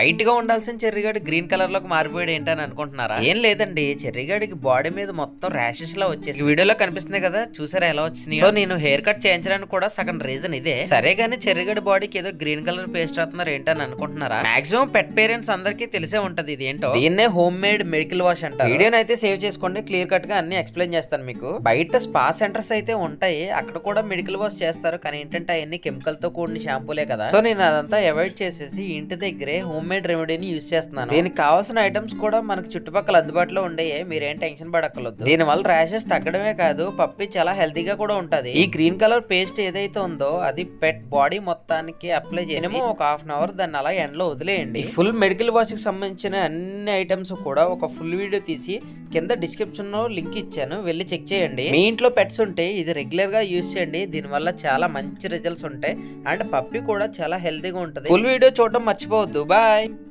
వైట్గా ఉండాల్సిన చెర్రిగాడి గ్రీన్ కలర్లోకి మారిపోయాడు ఏంటని అనుకుంటున్నారా? ఏం లేదండి. చెర్రిగాడికి బాడీ మీద మొత్తం ర్యాషెస్ లా వచ్చేసి వీడియోలో కనిపిస్తుంది కదా చూసారా ఎలా వచ్చినాయి? సో నేను హెయిర్ కట్ చేయించడానికి కూడా సగం రీజన్ ఇదే. సరే గానీ చెర్రిగడి బాడీకి ఏదో గ్రీన్ కలర్ పేస్ట్ అవుతున్నారు ఏంటని అనుకుంటున్నారా? మాక్సిమం పెట్ పేరెంట్స్ అందరికీ తెలిసే ఉంటది ఇది ఏంటో. దీన్నే హోమ్ మేడ్ మెడికల్ వాష్ అంటారు. వీడియోని అయితే సేవ్ చేసుకోండి క్లియర్ కట్గా అన్ని ఎక్స్ప్లెయిన్ చేస్తాను మీకు. బయట స్పా సెంటర్స్ అయితే ఉంటాయి అక్కడ కూడా మెడికల్ వాష్ చేస్తారు కానీ ఏంటంటే అవన్నీ కెమికల్తో కూడిన షాంపూలే కదా. సో నేను అదంతా అవాయిడ్ చేసేసి ఇంటి దగ్గరే హోమ్ మేడ్ రెమెడీని యూస్ చేస్తున్నాను. దీనికి కావాల్సిన ఐటమ్స్ కూడా మనకు చుట్టుపక్కల అందుబాటులో ఉండేవి మీరేం టెన్షన్ పడక్కర్లేదు. దీని వల్ల ర్యాషెస్ తగ్గడమే కాదు పప్పి చాలా హెల్తీగా కూడా ఉంటది. ఈ గ్రీన్ కలర్ పేస్ట్ ఏదైతే ఉందో అది పెట్ బాడీ మొత్తానికి అప్లై చేసి ఒక హాఫ్ అన్ అవర్ దాన్ని అలా ఎండలో వదిలేయండి. ఫుల్ మెడికల్ వాష్కి సంబంధించిన అన్ని ఐటమ్స్ కూడా ఒక ఫుల్ వీడియో తీసి కింద డిస్క్రిప్షన్లో లింక్ ఇచ్చాను వెళ్ళి చెక్ చేయండి. మీ ఇంట్లో పెట్స్ ఉంటే ఇది రెగ్యులర్గా యూస్ చేయండి. దీని వల్ల చాలా మంచి రిజల్ట్స్ ఉంటాయి. అండ్ పప్పి కూడా చాలా హెల్తీగా ఉంటుంది. ఫుల్ వీడియో చూడడం మర్చిపోవద్దు. Bye Bye.